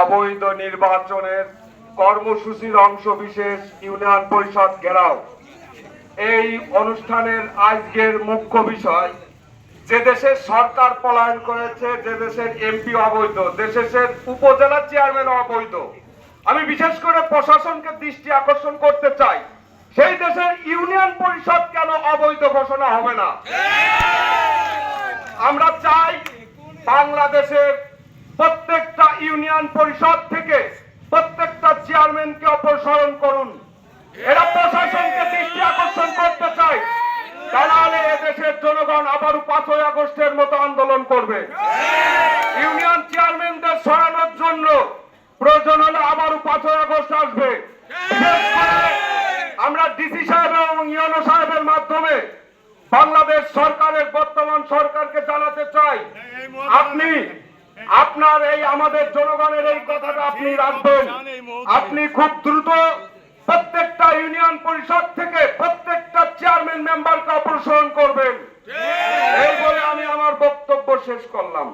অবৈধ নির্বাচনের কর্মসূচির অংশ বিশেষ ইউনিয়ন পরিষদ ঘেরাও। এই অনুষ্ঠানের আজকের মুখ্য বিষয়, যে দেশের সরকার পলায়ন করেছে, যে দেশের এমপি অবৈধ দেশের উপজেলা চেয়ারম্যান অবৈধ। আমি বিশেষ করে প্রশাসনকে দৃষ্টি আকর্ষণ করতে চাই, সেই দেশের ইউনিয়ন পরিষদ কেন অবৈধ ঘোষণা হবে না? আমরা চাই বাংলাদেশের ইউনিয়ন পরিষদ থেকে প্রত্যেকটা চেয়ারম্যানকে অপসারণ করুন। এরা প্রশাসনকে দৃষ্টি আকর্ষণ করতে চাই তা নাহলে এদেশের জনগণ আবারও পাঁচই আগস্টের মতো আন্দোলন করবে। ইউনিয়ন চেয়ারম্যানদের সরানোর জন্য প্রয়োজন হলে আবারও পাঁচই আগস্ট আসবে। আমরা ডিসি সাহেব এবং ইউনো সাহেবের মাধ্যমে বাংলাদেশ সরকারের বর্তমান সরকারকে জানাতে চাই। আপনি আপনার এই আমাদের জনগণের এই কথাটা আপনি রাখবেন। আপনি খুব দ্রুত প্রত্যেকটা ইউনিয়ন পরিষদ থেকে প্রত্যেকটা চেয়ারম্যান মেম্বারকে অপসারণ করবেন। এই বলে আমি আমার বক্তব্য শেষ করলাম।